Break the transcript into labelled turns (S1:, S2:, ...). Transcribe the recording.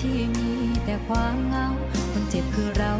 S1: ที่มีแต่ความเหงา คนเจ็บคือเรา